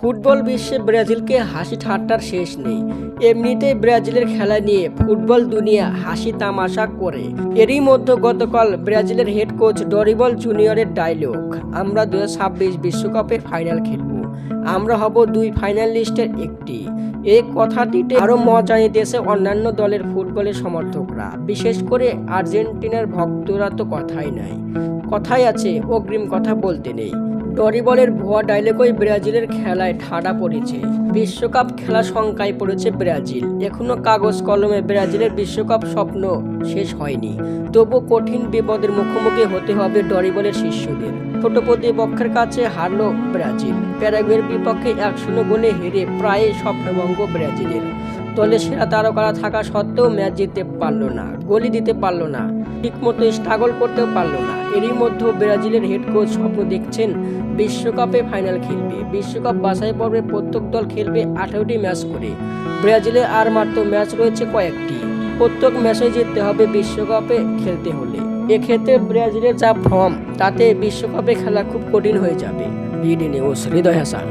Football বিশ্বে ব্রাজিলকে হাসি ঠাট্টার শেষ নেই। এমনিতেই ব্রাজিলের খেলা নিয়ে ফুটবল দুনিয়া হাসি তামাশা করে। এরই মধ্যে গতকাল ব্রাজিলের হেড কোচ ডরিবল জুনিয়রের ডায়লগ, আমরা দু বিশ্বকাপে ফাইনাল খেলব। আমরা হব দুই ফাইনালিস্টের একটি। এই কথাটিতে আরও মজা নিতেছে অন্যান্য দলের ফুটবলের সমর্থকরা। বিশেষ করে আর্জেন্টিনার ভক্তরা তো কথাই নাই। কথাই আছে, অগ্রিম কথা বলতে নেই। ডরিবলের ভুয়া ডায়লগই ব্রাজিলের খেলায় ঠাডা পড়েছে। বিশ্বকাপ খেলা সংখ্যায় পড়েছে ব্রাজিল। এখনও কাগজ কলমে ব্রাজিলের বিশ্বকাপ স্বপ্ন শেষ হয়নি। তবু কঠিন বিপদের মুখোমুখি হতে হবে ডরিবলের শিষ্যদের। ছোট প্রতিপক্ষের কাছে হারলো ব্রাজিল। প্যারাগুয়ের বিপক্ষে এক শূন্য গোলে হেরে প্রায় স্বপ্নভঙ্গ ব্রাজিলের। দলে সেরা তারকারা থাকা সত্ত্বেও ম্যাচ জিততে পারল না গলি দিতে পারল না, ঠিকমতো স্ট্রাগল করতেও পারল না। এরই মধ্যে ব্রাজিলের হেড কোচ স্বপ্ন দেখছেন বিশ্বকাপে ফাইনাল খেলবে। বিশ্বকাপ বাছাই পর্বে প্রত্যেক দল খেলবে আঠারোটি ম্যাচ করে। ব্রাজিলে আর মাত্র ম্যাচ রয়েছে কয়েকটি। প্রত্যেক ম্যাচে জিততে হবে বিশ্বকাপে খেলতে হলে। এক্ষেত্রে ব্রাজিলের যা ফর্ম তাতে বিশ্বকাপে খেলা খুব কঠিন হয়ে যাবে। BD news Hridoy Hasan.